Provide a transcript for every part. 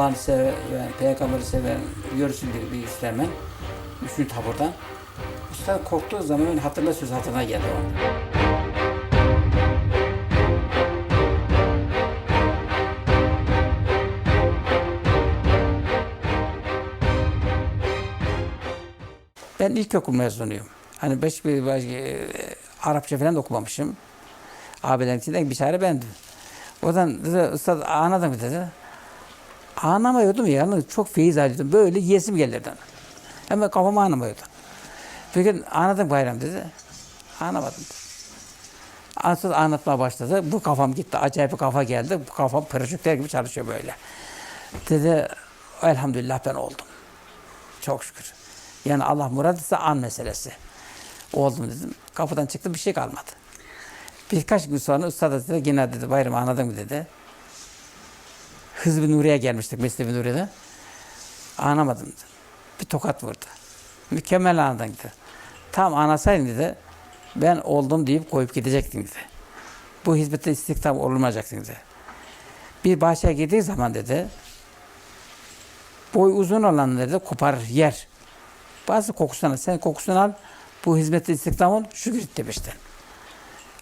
Allah'ını seven, peygamberi seven, yürüsün diye bir istemen. Üçüncü taburdan. Usta korktuğu zaman hatırla söz hatırına geldi o. Ben ilkokul mezunuyum. Hani beş bir e, Arapça falan da okumamışım. Abilerin içinden bir çare bendim. Oradan dedi, ustad anladın mı dedi. Anlamıyordum yani çok feyiz alıyordum. Böyle yesim gelirdi. Hemen kafamı anlamıyordum. Bir gün anladım bayram dedi. Anlamadım. Ansız anlatmaya başladı. Bu kafam gitti. Acayip bir kafa geldi. Bu kafam pırışıklar gibi çalışıyor böyle. Dedi elhamdülillah ben oldum. Çok şükür. Yani Allah murad ise an meselesi. Oldum dedim. Kapıdan çıktım bir şey kalmadı. Birkaç gün sonra usta da dedi yine dedi bayram anladın mı dedi. Hızb-ı Nuriye gelmiştik Mesnevi Nuriye'de. Anlamadım dedi. Bir tokat vurdu. Mükemmel anladın dedi. Tam anlasaydın dedi. Ben oldum deyip koyup gidecektin dedi. Bu hizmette istihdam olmayacaktın dedi. Bir bahçeye girdiği zaman dedi. Boy uzun olan dedi koparır yer. Bazı kokusunu. Sen kokusunu al. Bu hizmette istihdam ol. Şükür demişti.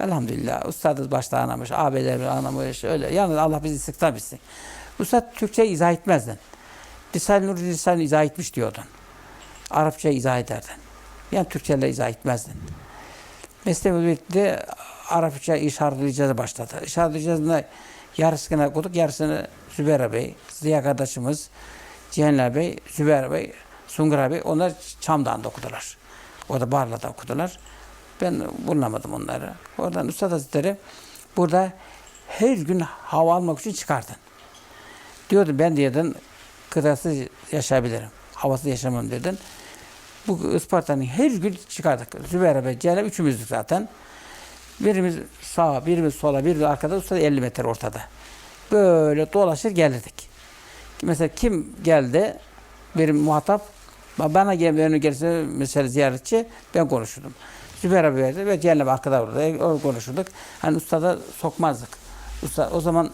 Elhamdülillah. Ustadız başta anlamış. Ağabeylerimiz anlamış. Öyle. Yalnız Allah bizi istihdam etsin. Ustad Türkçe izah etmezdin. Risale-i Nur Risale izah etmiş diyordun. Arapça izah ederdin. Yani Türkçeyle izah etmezdin. Mesleği birlikte Arapça icazı başladı. İcazında yarısını okuduk, yarısını Zübeyir Bey, Ziya kardeşimiz, Cihanlar Bey, Zübeyir Bey, Sungur Bey, onlar Çamdağ'da okudular. Orada Barla'da okudular. Ben bulamadım onları. Oradan Üstad Hazretleri burada her gün hava almak için çıkardın. Diyordun ben diyordun kıtasız yaşayabilirim. Havasız yaşamam dedin. Bu Isparta'nın her gün çıkardık. Zübeyir Bey, Cehnep üçümüzdük zaten. Birimiz sağa, birimiz sola, birimiz arkada, usta 50 metre ortada. Böyle dolaşır gelirdik. Mesela kim geldi, benim muhatap, bana gel, önüne gelirse mesela ziyaretçi, ben konuşurdum. Zübeyir abi verdi ve Cehnep arkada orada, konuşurduk. Hani ustada sokmazdık. Usta, o zaman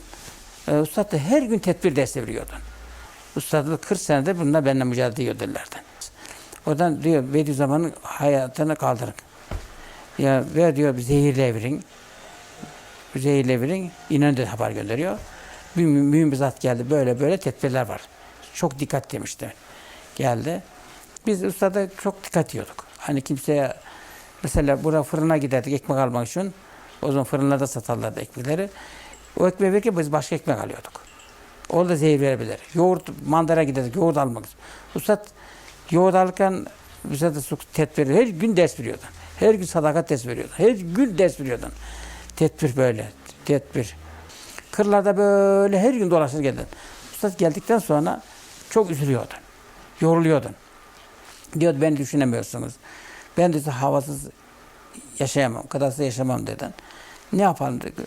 e, da her gün tedbir dersi veriyordu. Ustadlık 40 senedir bununla benimle mücadele ediyorlardı. Oradan diyor Bediüzzaman'ın hayatını kaldırın. Ya ver diyor bir zehirli evirin. Zehirli evirin. İnönü de haber gönderiyor. Bir mü- mühim bir zat geldi. Böyle böyle tedbirler var. Çok dikkat demişti. Geldi. Biz ustada çok dikkat ediyorduk. Hani kimseye mesela buraya fırına giderdik ekmek almak için. O zaman fırınlarda satarlardı ekmekleri. O ekmeği verirken biz başka ekmek alıyorduk. Orada zehir verebilir. Yoğurt, mandara giderdik yoğurt almak için. Ustad yoğurt alırken bize de çok tedbir Her gün ders veriyordun. Her gün sadakat ders veriyordun. Her gün ders veriyordun. Tedbir böyle. Tedbir. Kırlarda böyle her gün dolaşır geldin. Ustad geldikten sonra çok üzülüyordun. Yoruluyordun. Diyordu beni düşünemiyorsunuz. Ben de havasız yaşayamam, kıtasız yaşamam dedin. Ne yapalım dedi.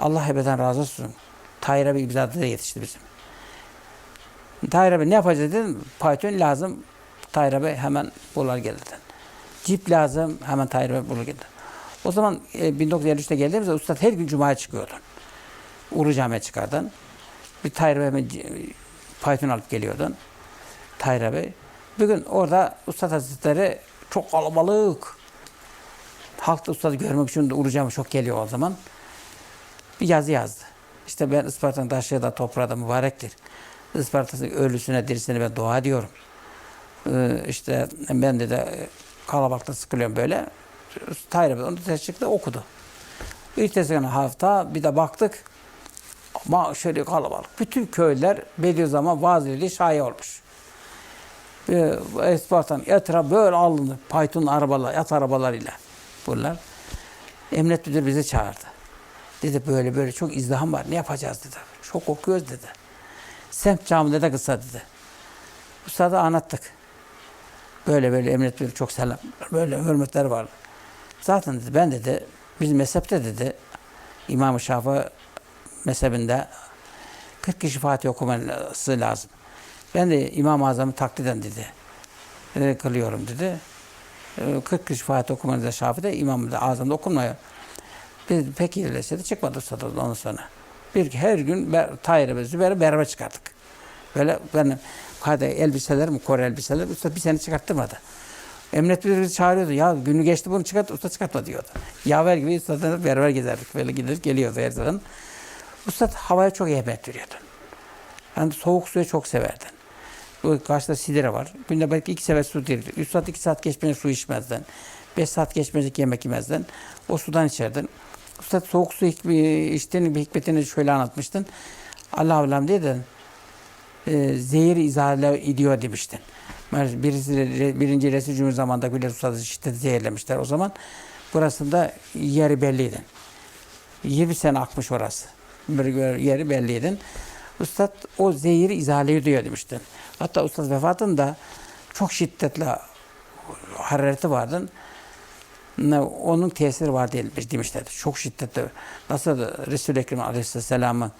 Allah ebeden razı olsun. Tahir abi adı da yetişti bizim. Tahir abi ne yapacağız dedim. Python lazım. Tahir abi hemen bunlar geldi. Cip lazım. Hemen Tahir abi bulur geldi. O zaman e, 1953'te geldiğimizde Ustad her gün Cuma'ya çıkıyordu. Ulu Cami'ye çıkardın. Bir Tahir abi Python alıp geliyordun. Tahir abi. Bir gün orada Ustad Hazretleri çok kalabalık. Halk da Ustad'ı görmek için de Ulu Cami çok geliyor o zaman. Bir yazı yazdı. İşte ben Isparta'nın taşı da toprağı da mübarektir. Isparta'nın ölüsüne dirisine ben dua ediyorum. Ee, işte ben de de kalabalıkta sıkılıyorum böyle. Bey onu çıktı okudu. Ertesi gün hafta bir de baktık. Ama şöyle kalabalık. Bütün köyler Bediüzzaman vaazıyla şahi olmuş. Ve Isparta'nın etrafı böyle alındı. Python arabalar, at arabalarıyla. Bunlar. Emniyet müdürü bizi çağırdı. Dedi böyle böyle çok izdiham var. Ne yapacağız dedi. Çok korkuyoruz dedi. Semt camide de kısa dedi. Ustada anlattık. Böyle böyle emniyet müdürü çok selam. Böyle hürmetler var. Zaten dedi ben dedi bizim mezhepte dedi İmam-ı Şafii mezhebinde 40 kişi Fatih okuması lazım. Ben de İmam-ı Azam'ı takliden dedi. e, kılıyorum dedi. E, 40 kişi Fatih okumanızda Şafii'de İmam-ı Azam'da okunmuyor. Biz peki ilerlese de çıkmadı ustadan ondan sonra. Bir her gün ber, ve Zübeyir'e beraber çıkardık. Böyle benim kade elbiselerim, Kore elbiseler usta bir sene çıkarttırmadı. Emniyet müdürü çağırıyordu. Ya günü geçti bunu çıkart, usta çıkartma diyordu. Yaver gibi ustadan beraber gezerdik. Böyle gider geliyordu her zaman. Usta havaya çok ehemmiyet veriyordu. Yani soğuk suyu çok severdin. Bu karşıda sidire var. Günde belki iki sefer su verirdi. Üç saat iki saat geçmeden su içmezdin. Beş saat geçmeden yemek yemezdin. O sudan içerdin. Usta soğuk su içtiğinin bir hikmetini şöyle anlatmıştın. Allah Allah'ım dedin. E, zehir izale ediyor demiştin. Birisi, birinci Resul Cumhuriyeti zamanında bile ustadı şiddeti zehirlemişler. O zaman burasında yeri belliydi. 20 sene akmış orası. Bir yeri belliydi. Ustad o zehiri izale ediyor demiştin. Hatta ustad vefatında çok şiddetli harareti vardı. Onun tesiri var değil demişler. Çok şiddetli. Nasıl Resul-i Ekrem Aleyhisselam'ı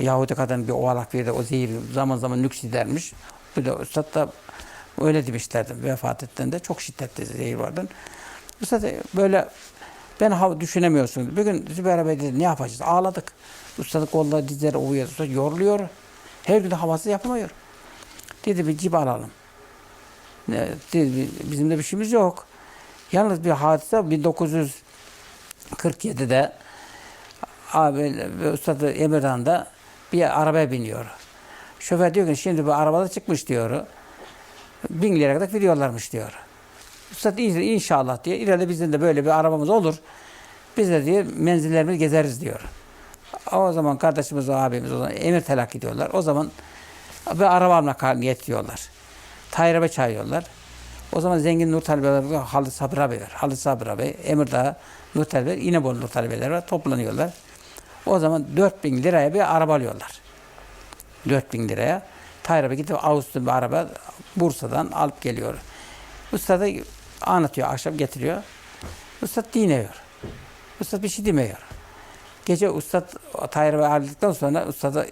Yahudi kadın bir oğlak verdi. O zehir zaman zaman nüksedermiş. Bir de Üstad da öyle demişlerdi. Vefat ettiğinde çok şiddetli zehir vardı. Üstad böyle ben hava düşünemiyorsun. Bir gün Zübeyir Bey dedi ne yapacağız? Ağladık. Üstadın kolları dizleri uyuyor. Üstad yoruluyor. Her gün havası yapamıyor. Dedi bir cip alalım. Dedi, bizim de bir şeyimiz yok. Yalnız bir hadise 1947'de abi Üstad Emirhan'da bir arabaya biniyor. Şoför diyor ki şimdi bu arabada çıkmış diyor. Bin liraya kadar veriyorlarmış diyor. Üstad "İyi- inşallah diye ileride bizim de böyle bir arabamız olur. Biz de diye menzillerimizi gezeriz diyor. O zaman kardeşimiz, o abimiz o zaman emir telakki diyorlar. O zaman bir araba almak niyet diyorlar. Tayyip'e çağırıyorlar. O zaman zengin nur talebeler var. Halit Sabri abi var. Halit Sabri abi, Emirdağ nur talebeler, İnebolu nur talebeler var. Toplanıyorlar. O zaman 4000 liraya bir araba alıyorlar. 4000 liraya. Tayyip'e gidip Ağustos bir araba Bursa'dan alıp geliyor. Usta da anlatıyor, akşam getiriyor. Usta dinliyor. Usta bir şey demiyor. Gece Ustad Tayyip'e aldıktan sonra Ustad'a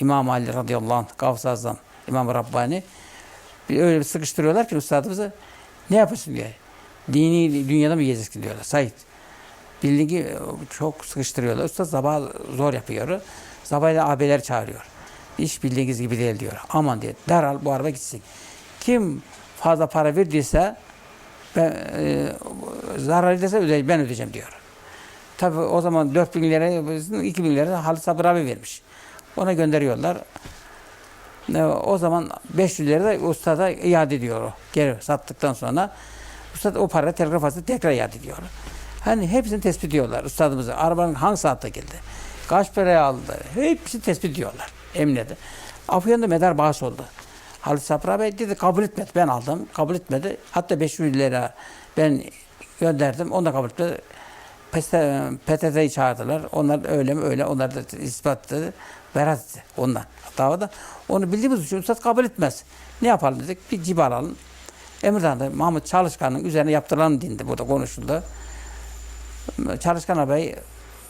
İmam Ali radıyallahu anh, Gavs-ı Azam, İmam Rabbani öyle bir sıkıştırıyorlar ki ustadımızı ne yapıyorsun diye. Dini dünyada mı gezeceksin diyorlar. Said. Bildiği çok sıkıştırıyorlar. Usta sabah zor yapıyor. Sabahleyin abiler çağırıyor. İş bildiğiniz gibi değil diyor. Aman diyor. Derhal bu araba gitsin. Kim fazla para verdiyse ben, e, zarar ederse öde, ben ödeyeceğim diyor. Tabi o zaman 4000 lira, 2000 lira Halit Sabır abi vermiş. Ona gönderiyorlar. Ne, O zaman 500 lira da ustada iade ediyor o. Geri sattıktan sonra. Ustad o parayı telgraf aslı tekrar iade ediyor. Hani hepsini tespit ediyorlar ustadımızı. Arabanın hangi saatte geldi? Kaç paraya aldı? Hepsini tespit ediyorlar emniyete. Afyon'da medar bahs oldu. Halit Sapra Bey dedi kabul etmedi. Ben aldım. Kabul etmedi. Hatta 500 lira ben gönderdim. Onu da kabul etmedi. PTT'yi çağırdılar. Onlar öyle mi öyle. Onlar da ispat etti. Berat etti ondan. Davada. Onu bildiğimiz için Üstad kabul etmez. Ne yapalım dedik. Bir cib alalım. Emirdağ'da Mahmut Çalışkan'ın üzerine yaptırılan dindi. Burada konuşuldu. Çalışkan abi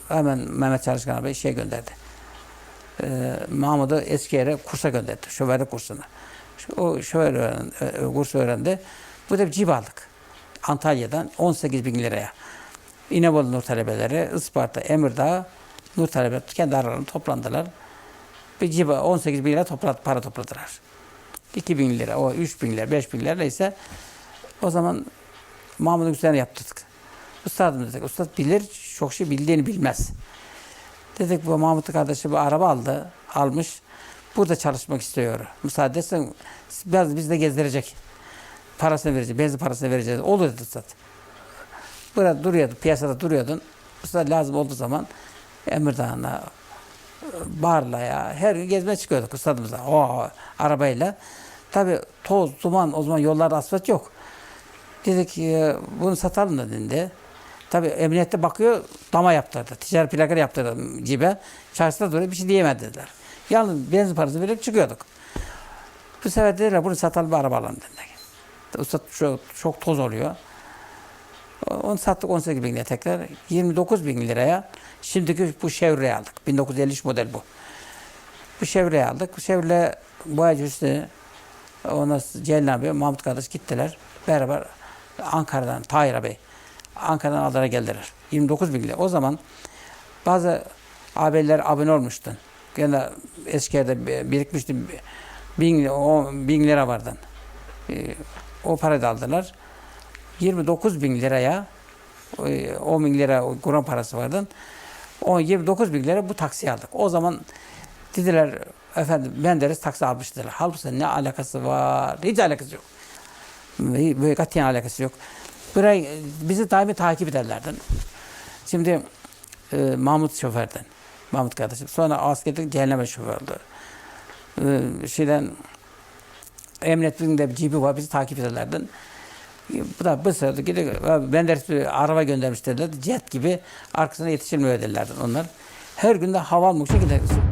hemen Mehmet Çalışkan abi şey gönderdi. Ee, Mahmut'u Eskişehir'e kursa gönderdi. Şoförlük kursuna. O şoför öğren, e, kurs öğrendi. Bu da bir cib aldık. Antalya'dan 18 bin liraya. İnebolu Nur talebeleri, Isparta, Emirdağ Nur talebeleri kendi aralarında toplandılar. Bir ciba 18 bin lira topladı, para topladılar. 2 bin lira, o 3 bin lira, 5 bin lira neyse o zaman Mahmut'un üzerine yaptırdık. Ustadım dedik. Ustad bilir, çok şey bildiğini bilmez. Dedik bu Mahmut kardeşi bir araba aldı, almış. Burada çalışmak istiyor. Müsaade etsen biraz biz de gezdirecek. Parasını verecek, benzin parasını vereceğiz. Olur dedi Ustad. Burada duruyordu, piyasada duruyordun. Ustad lazım olduğu zaman Emirdağ'ına, Barla'ya, her gün gezmeye çıkıyorduk ustadımızla. O arabayla. Tabi toz, duman, o zaman yollarda asfalt yok. Dedik e, bunu satalım da dedi. Tabi emniyette bakıyor, dama yaptırdı. Ticari plaka yaptırdı cibe. Çarşıda duruyor, bir şey diyemedi dediler. Yalnız benzin parası verip çıkıyorduk. Bu sefer dediler bunu satalım bir araba alalım dediler. Usta çok, çok toz oluyor. Onu sattık 18 bin liraya tekrar. 29 bin liraya şimdiki bu Chevrolet'i aldık. 1953 model bu. Bu Chevrolet'i aldık. Bu Chevrolet boyacı üstüne ona Celil abi, Mahmut kardeş gittiler. Beraber Ankara'dan, Tahir Bey. Ankara'dan Adana'ya geldiler. 29 bin lira. O zaman bazı abiler abone olmuştu. Gene Eskişehir'de birikmişti. bin, o, bin lira vardı. Ee, o parayı da aldılar. 29 bin liraya e, 10 bin lira Kur'an parası vardı. O 29 bin lira bu taksiyi aldık. O zaman dediler efendim Menderes taksi almıştır. Halbuki ne alakası var? Hiç alakası yok. Böyle katiyen alakası yok. Burayı e, bizi daimi takip ederlerdi. Şimdi e, Mahmut şoförden. Mahmut kardeşim. Sonra askerde cehenneme şoför oldu. E, şeyden emniyetinin de bir cibi var. Bizi takip ederlerdi. Bu da bu sırada gidiyor. Ben de araba göndermiş dediler. Jet gibi arkasına yetişilmiyor dedilerdi onlar. Her gün de hava almak için gidiyor.